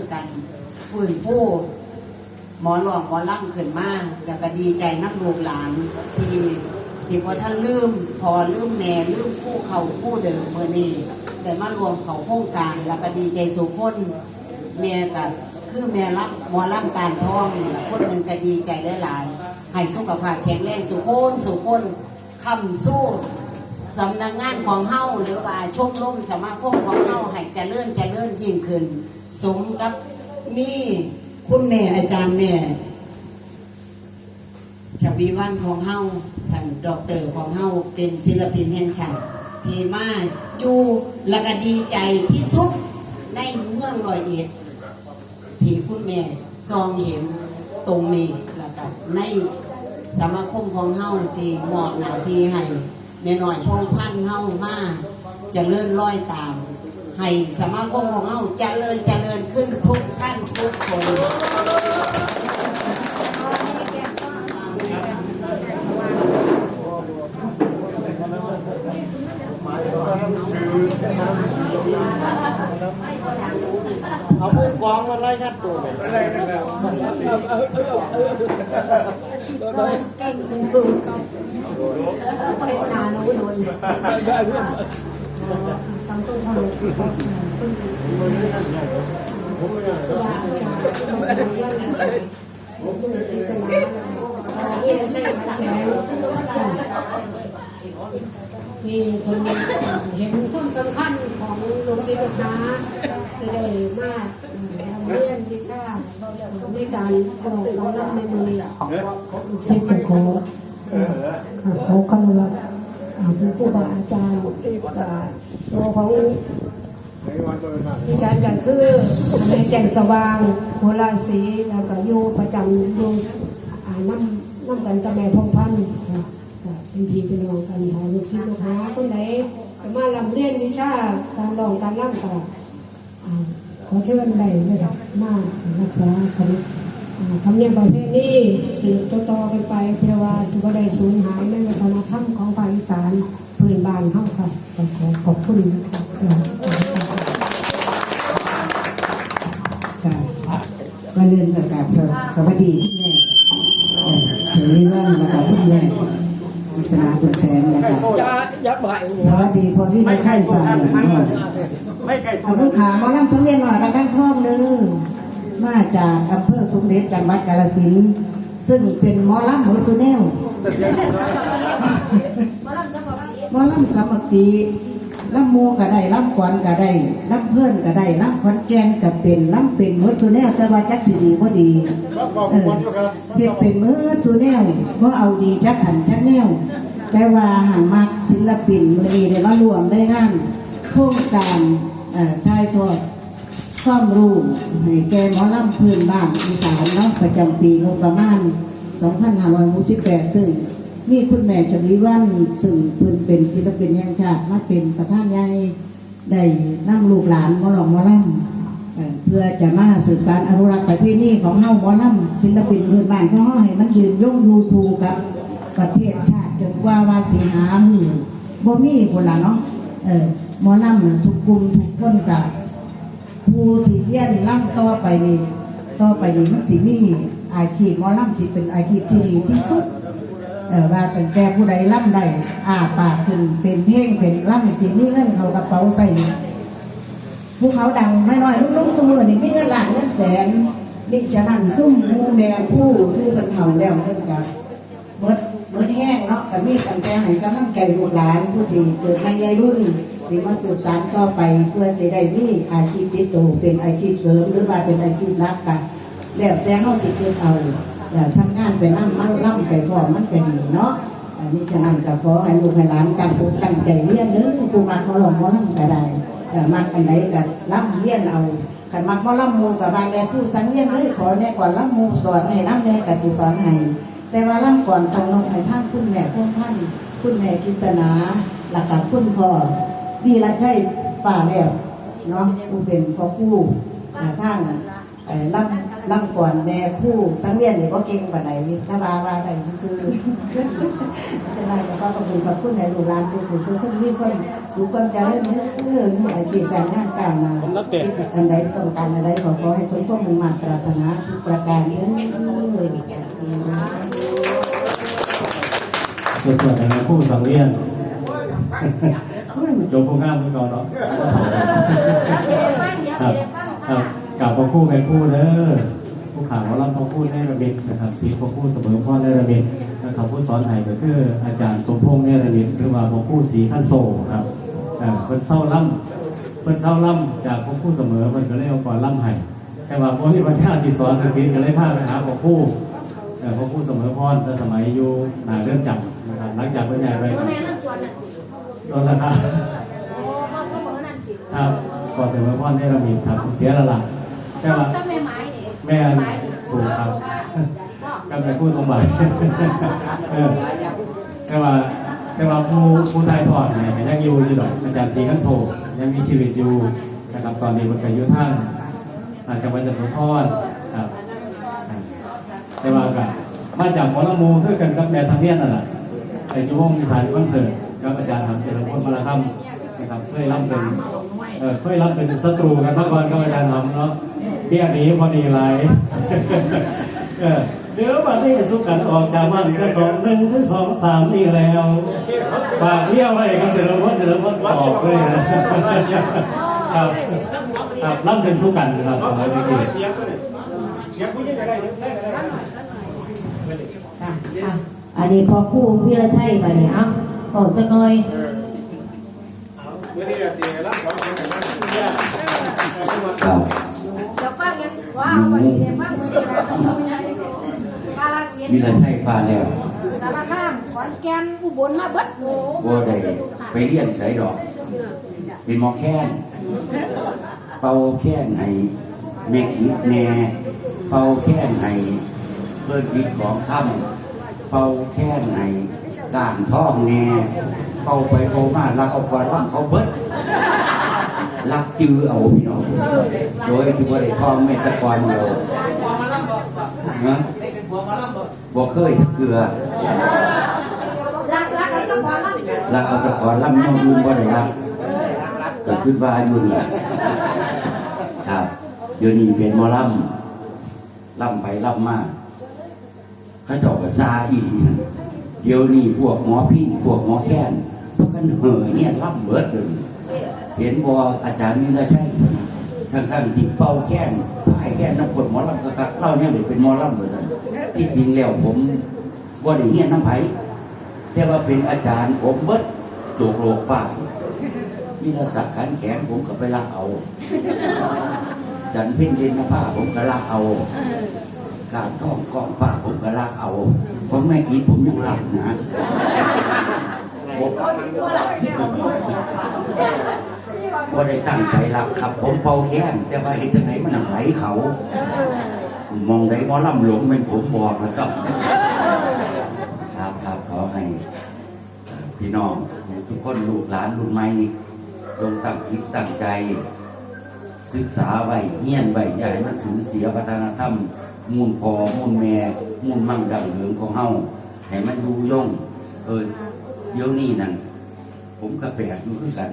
อกันฟื้นฟูหมอหลอกหมอล่ำขึ้นมาแล้วก็ดีใจนักลูกหลานที่ที่พอท่านลืมพอลืมแม่ลืมคู่เขาคู่เดิมเมื่อนี้แต่มารวมเขาโครงการแล้วก็ดีใจสุขคนแม่กับคือแม่รับหมอล่ำการท้องนี่แหละคนหนึ่งก็ดีใจได้หลายๆให้สุขภาพแข็งแรงสุขคนสุขคนคำสู้สำนักงานของเฮาหรือว่าชมรมสมาคมของเฮาให้เจริญเจริญยิ่งขึ้น สมกับมีคุณแม่อาจารย์แม่ชวีวันของเฮาท่านดอกเตอร์ของเฮาเป็นศิลปินแห่งชาติที่มาอยู่และก็ดีใจที่สุดในเมืองร้อยเอ็ดที่คุณแม่ซองเห็นตรงนี้แล้วก็ในสมาคมของเฮาที่มอบหน้าที่ให้แม่น้อยพงพันเฮามาจะเลื่อนร้อยตาม ให้สมาคมของเฮาเจริญเจริญขึ้นทุกท่านทุกคนเอาผู้กองมาไล่ยัดตัวเลยอะไรนะครับ ที่คนเห็นความสำคัญของลูกศิษย์ลูกหาจะได้มากเรียนวิชาในการออกกำลังในมือลูกศิษย์ขอขอคำ ว่าเป็นผู้บาอาจารย์ตัวของในวันเปิดมาอาจารย์ก็คือในแจ่งสว่างโหราศีแล้วก็อยู่ประจำอยู่อ่าน้ำน้ำกันกับแม่พงพันธ์ค่ะก็เป็นพี่เป็นน้องกันค่ะลูกศิษย์ลูกหาคนไหนจะมาลำเรียนวิชาการร้องการร่ำต่ออ่าขอเชิญได้เลยค่ะมารักษาคณะอ่าทำเนียมประเพณีสืบต่อๆกันไปเพื่อว่าสุบได้สูญหายในวัฒนธรรมของภาคอี สานพื้นบ้านเฮาค่ะก็ขอขอบคุณค่ะสวัสดีค่ะก็เลื่อนประกาศสวัสดีคุณแม่เอ่อเฉยว่านแล้วก็คุณแม่วัฒนาบุญแสนแล้วก็อย่าอย่าบ่ายสวัสดีพ่อพี่ไม่ใช่ฝ่าเหลืองไม่ไกลเอาผู้ขามาล่ำสมเด็จหน่อยกระคังท่อมเด้อมาจากอำเภอสมเด็จจังหวัดกาฬสินธุ์ซึ่งเป็นหมอล่ำหัวสุแนวห มอล่ำสามัคคีล่ำโมก็ได้ล่ำกวนก็ได้ล่ำเพื่อนก็ได้ล่ำขอนแกนก็เป็นล่ำเป็นหัวสุแนวแต่ว่าจักสิดีบ่ดีครับขอบเออเพียเป็นมือสุแนวเพราะเอาดีจักขันจักแนวแต่ว่าห่างมักศิลปินมือนี้ได้มารวมได้งานโครงการเอ่อถ่ายทอดความรู้ให้แก่หมอลำพื้นบ้านอีสานเนาะประจำปีงบประมาณ 2568ซึ่ง นี่คุณแม่ชลีวันซึ่งเพิ่นเป็นศิลปินแห่งชาติมาเป็นประธานใหญ่ได้นั่งลูกหลานมอหลอกหมอลำเอ่อเพื่อจะมาสืบสานอนุรักษ์ประเพณีของเฮาหมอลำศิลปินพื้นบ้านของเฮาให้มันยืนยงอยู่ถูกับประเทศชาติจนกว่าว่าสิหามือบ่มีพุ่นล่ะเนาะเออหมอลำน่ะทุกกลุ่มทุกคนกับผู้ที่เรียนล่ำต่อไปนี่ต่อไปนี่มันสิมีอาชีพหมอลำสิเป็นอาชีพที่ดีที่สุด ว่าตั้งแต่ผู้ใดล่ำได้อาปากขึ้นเป็นเพลงเป็นล่ำสิมีเงินเขากระเป๋าใส่ภูเขาดังน้อยๆลุกๆตัวมือนี่มีเงินหล้านเงินแสนนี่จะนั่นซุ่มผู้แม่ผู้ผู้กันเฒ่าแล้วเพิ่นกับเบิดเบิดแห้งเนาะก็มีตั้งแต่ให้กำลังใจลูกหลานผู้ที่เกิดในวัยรุ่นสิมาสืบสานต่อไปเพื่อจะได้มีอาชีพติดตัวเป็นอาชีพเสริมหรือว่าเป็นอาชีพรักกันแล้วแต่เฮาสิเกิดเอา ทำงานไปนั่งมันล่ำไปพอมันก็ดีเนาะอันนี้ฉะนั้นก็ขอให้ลูกให้หลานตั้งอกตั้งใจเรียนเด้อผู้มาเขาหลอกหมอลำก็ได้เอ่มักอันไหนก็รับเรียนเอาขันมักบ่รับมูกับบางแม่ผู้สังเรียนเลยขอแน่ก่อนรับมูสอนให้รับแน่ก็สิสอนให้แต่ว่ารับก่อนต้องลงให้ท่านคุณแม่พวกท่านคุณแม่กิษณาหลักกับคุณพ่อวีระชัยป่าแล้วเนาะผู้เป็นพ่อคู่อ่าทางเอ่อรับ ลำก่อนแม่คู่สังเวียนนี่ก็เก่งกว่าไหนถ้าว่าว่าได้ซื่อๆจะได้ก็ขอบคุณขอบคุณในลูกหลานทุกคนทุกคนมีคนสุขความเจริญเออมีอาชีพการงานการงานอันใดต้องการอันใดขอขอให้สมความมุ่งมั่นปรารถนาทุกประการเด้อในส่วนของผู้สังเวียนจมผู้งามผู้ก่อนเนาะครับครับ กล่าวพระคู่เป็นคู่เด้อผู้ข่าวว่าเราพระคู่ในระเบียบนะครับสีพระคู่เสมอพ่อในระเบียบนะครับผู้สอนไห้ก็คืออาจารย์สมพงษ์ในระเบียบหรือว่าพระคู่สีขั้นโซครับอ่าเพิ่นเศร้าล่ำเพิ่นเศร้าล่ำจากพระคู่เสมอเพิ่นก็เลยเอาก่อนล่ำไห้แต่ว่าพวกที่บรรดาที่สอนภาษีก็เลยพาไปหาพระคู่เอ่อพระผู้เสมอพรแต่สมัยอยู่หนาเรื่องจำนะครับหลังจากเพื่อนใหญ่ไปพ่อแม่นั่นชวนน่ะโดนราคาโอ้พ่อพ่อบอกว่านั่นสิครับก่อนเสมอพรได้ระมีครับเสียและละ แต่ว่าต้องแม่ไม้นี่แม่ไม้นี่ถูกครับพ่อก็เป็นผู้สมบัติเออแต่ว่าแต่ว่าผู้ผู้ไทยทอดเนี่ยก็ยังอยู่อยู่ดอกอาจารย์ศรีขันโศกยังมีชีวิตอยู่นะครับตอนนี้มันก็อยู่ท่านอาจจะมาจากสุทรครับแต่ว่าก็มาจากหมอลำมูคือกันกับแม่สังเนียนนั่นแหละแต่อยูวงอีสานคอนเสิร์ตกับอาจารย์ทำเจริญพลมาลาคำนะครับเคยรับเป็นเออเคยรับเป็นศัตรูกันมาก่อนกับอาจารย์ทำเนาะ เบี้ยหนี้พอดีไรเออเดี๋ยววันนี้สุกันออกจากมันจะสองหนึ่งถึงสองสามนี่แล้วฝากเรียกไว้กับเจริญพลเจริญพลตอบเลยนะครับครับรับเป็นสุกันนะครับสมัยนี้เสียงตัวนี้เสียงผู้หญิงก็ได้ได้ก็ได้ค่ะค่ะอันนี้พอคู่วิรชัยมาเนี่ยเอาบอกจักหน่อย วฟังยังว้าววันนี้เดี๋ยวฟังมือดีนะกาลสินวิธุ์รชัยฟ้าแล้วสารคามขอนแก่นอุบลมาเบิดโอ้ว่าได้ไปเรียนสายดอก เป็นหมอแค้นเป่าแค้นให้แม่ขีดแหน่เป่าแค้นให้เพื่อนคิดของค่ำเป่าแค้นให้ก้านท้องแหน่เป่าไปเป่ามาลักเอากวาดว่างเขาเบิด ลักจือเอาพี่น้องโดยที่ว่าได้ท้องไม่ตะกอนเอานะบ่เคยทักเกลือรักรักเอาเจ้าของรักแล้วเอาแตะกอนล่ำน้องยุ่นบ่ได้รับก็ขึ้นว่ายุ่นแหละครับเดี๋ยวนี้เป็นหมอล่ำล่ำไปล่ำมาเขาเจาะกับซาอีหลีนั่นเดี๋ยวนี้พวกหมอพิ้นพวกหมอแค้นพวกกันเห่อเนี่ยล่ำเบิดเลย เห็นบ่อาจารย์นี่ละใช่ทั้งทั้งๆที่เป่าแค้นพายแค้นน้ำกดหมอลำกักๆเล่าเนี่ยเลยเป็นหมอลำเลยสั่นที่จริงแล้วผมบ่ได้เฮียนน้ำไผแต่ว่าเป็นอาจารย์ผมเบิดโจกโลกฝ่ายนี่ละสักขันแข็งผมก็ไปลักเอา จันเพ่งเย็นผ้าผมก็ลักเอา การท่องกองฟ้าผมก็ลักเอาผมไม่คิดผมยังลักนะผม ว่าได้ตั้งใจลักครับ ผมเป่าแค้นแต่ว่าเห็นจังไหนมันหนังไหลเขา มองได้มอลำหลงเป็นผมบอกนะครับ ครับครับขอให้พี่น้องทุกคนลูกหลานรุ่นใหม่จงตั้งคิดตั้งใจ ศึกษาไว้เฮียนไว้อย่าให้มันสูญเสียวัฒนธรรม มูลพอมูลแม่มูลมั่งดังเหิงของเฮาให้มันอยู่ยงเออเดี๋ยวนี้นั่นผมก็แปลกอยู่คือกัน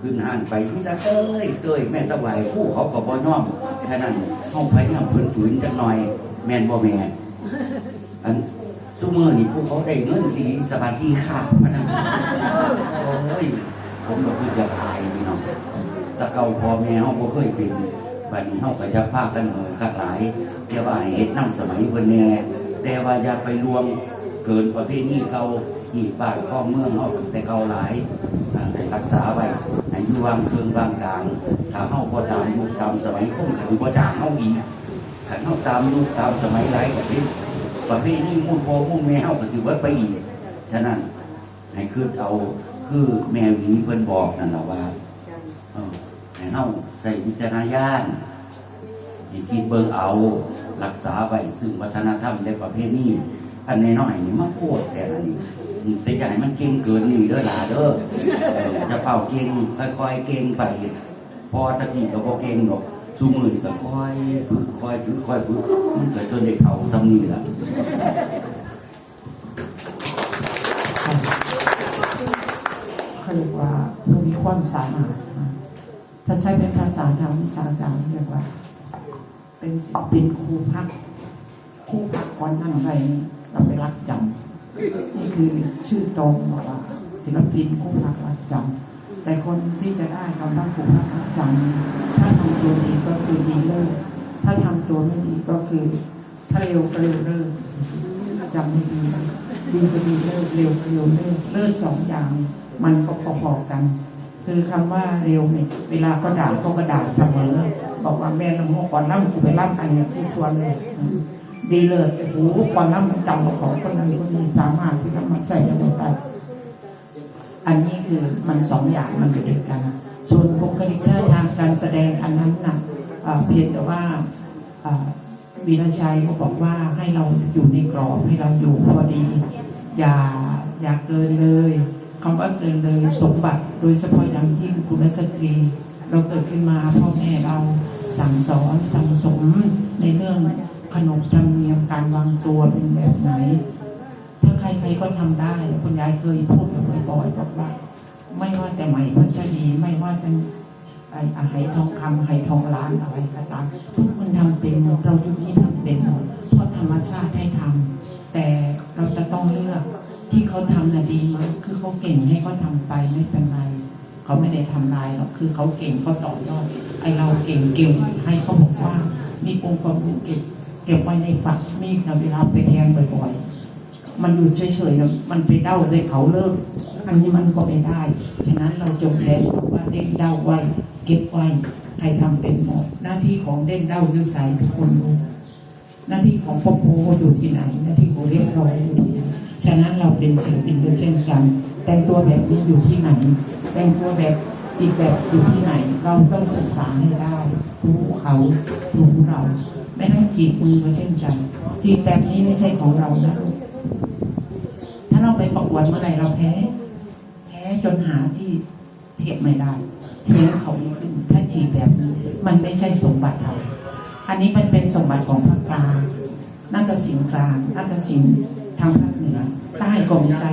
ขึ้นห้านไปนี่ละเต้ยเต้ยแม่ตะไหวคู่เขาก็บ่ย่อมแค่นั้นเฮาพยายามพื้นผืนจักหน่อย แมนบ่แม่อันซูเมอร์นี่พวกเขาได้เงินดีสบายดีค่ะพนันโอ้ยผมก็คือจะตายพี่น้องต่เก่าพ่อแม่เขาบ่เคยเป็นบัดนี้เขาก็จะพากันเหมือนกัหลายอย่าว่าให้เฮ็ดน้ำสมัยเพิ่นแน่แต่ว่าอย่าไปรวมเกินประเพณีเก่าหีบบ้านข้อเมืองเขาแต่เก่าหลายอ่าให้รักษาไว้ อยู่วางเครื่องวางกลางถ้าเฮาบ่ตามยุคตามสมัยคงก็สิบ่จางเฮาอีกขันเฮาตามยุคตามสมัยหลายก็สิประเภทนี้มุ่นโพมุ่นแมวก็ถือว่าไปอีกฉะนั้นให้คือเอาคือแมวนี้เพิ่นบอกนั่นแหละว่าเออให้เฮาใส่วิจารณญาณให้คิดเบิ่งเอารักษาไว้ซึ่งวัฒนธรรมและประเพณีอันน้อยๆนี่มันโคตรแต่ละนี่ แต่อย่าให้มันเก่งเกินนี่เด้อหลาเด้อจะเป่าเก่งค่อยๆเก่งไป พอตะกี้ก็บ่เก่งหรอกสู้มือนี่ก็ค่อยฝึกค่อยฝึกค่อยฝึกมันเกิดจนได้เท่าซ้ำนี่ล่ะเขาเรียกว่าผู้มีความสามารถถ้าใช้เป็นภาษาทางวิชาการเรียกว่า เป็นศิลปินครูพักครูพักก่อนนั่งไรนี่เราไปรักจำ นี่คือชื่อตรงบอกว่าศิลปินครูพักรักจำแต่คนที่จะได้คำว่าครูพักรักจำถ้าทำตัวดีก็คือดีเลิศถ้าทำตัวไม่ดีก็คือถ้าเร็วก็เร็วเลิศจำไม่ดีดีก็ดีเลิศเร็วก็เร็วเลิศเลิศสองอย่าง มันก็พอๆกัน คือคำว่าเร็วเนี่ยเวลาก็ด่าก็กระด่าเสมอบอกว่าแม่ลำหัวก่อนล่ำกูไปล่ำอันเนี้ยที่ชวนเลย ดีเลยโอ้โหก่อนล่ำมันจำของคนนั้นคนนี้สามารถที่จะมาใช้กันได้อันนี้คือมันสองอย่างมันอยู่ด้วยกันส่วนบุคลิกทาทางการแสดงอันนั้นนะเพียงแต่ว่าวีรชัยเขาบอกว่าให้เราอยู่ในกรอบให้เราอยู่พอดี อย่าอย่าเกินเลยคำว่าเกินเลยสมบัติ โดยเฉพาะอย่างยิ่งคุณสตรี เราเกิดขึ้นมาพ่อแม่เราสั่งสอนสั่งสมในเรื่อง ขนบธรรมเนียมการวางตัวเป็นแบบไหน ถ้าใครๆก็ทำได้คุณยายเคยพูดกับบ่อยๆบอกว่า ไม่ว่าแต่ไหมพัชรีไม่ว่าจะไอ้อาไหทองคำไหทองล้านอะไรก็ตามทุกคนทำเป็นหมดเรายุคนี้ทำเป็นหมดเพราะธรรมชาติให้ทำแต่เราจะต้องเลือกที่เขาทำน่ะดีไหมคือเขาเก่งให้เขาทำไปไม่เป็นไรเขาไม่ได้ทำลายหรอกคือเขาเก่งเขาต่อยอดไอเราเก่งเก่งให้เขาบอกว่านี่องค์ความรู้เก็บ เก็บไว้ในฝักนี่นะเวลาไปแทงบ่อยๆ มันอยู่เฉยๆนะมันไปเด้าใส่เขาเลิกอันนี้มันก็ไม่ได้ ฉะนั้นเราจงแทนว่าเด้งเด้าไว้ เก็บไว้ให้ทำเป็นหมดหน้าที่ของเด้งเด้าอยู่ใส่ทุกคนรู้หน้าที่ของพ่อโพอยู่ที่ไหน หน้าที่ของเรียบร้อยอยู่ที่ไหนฉะนั้นเราเป็นศิลปินก็เช่นกัน แต่งตัวแบบนี้อยู่ที่ไหน แต่งตัวแบบอีกแบบอยู่ที่ไหน เราต้องศึกษาให้ได้รู้เขารู้เรา ไม่ต้องจีบมือก็เช่นกันจีบแบบนี้ไม่ใช่ของเรานะลูกถ้าเราไปประกวดเมื่อไหร่เราแพ้ แพ้จนหาที่เทียบไม่ได้เทียบเขาไม่ขึ้นถ้าจีบแบบนี้มันไม่ใช่สมบัติเราอันนี้มันเป็นสมบัติของภาคกลางน่าจะสินกลางน่าจะสินทางภาคเหนือใต้ก็มีใจ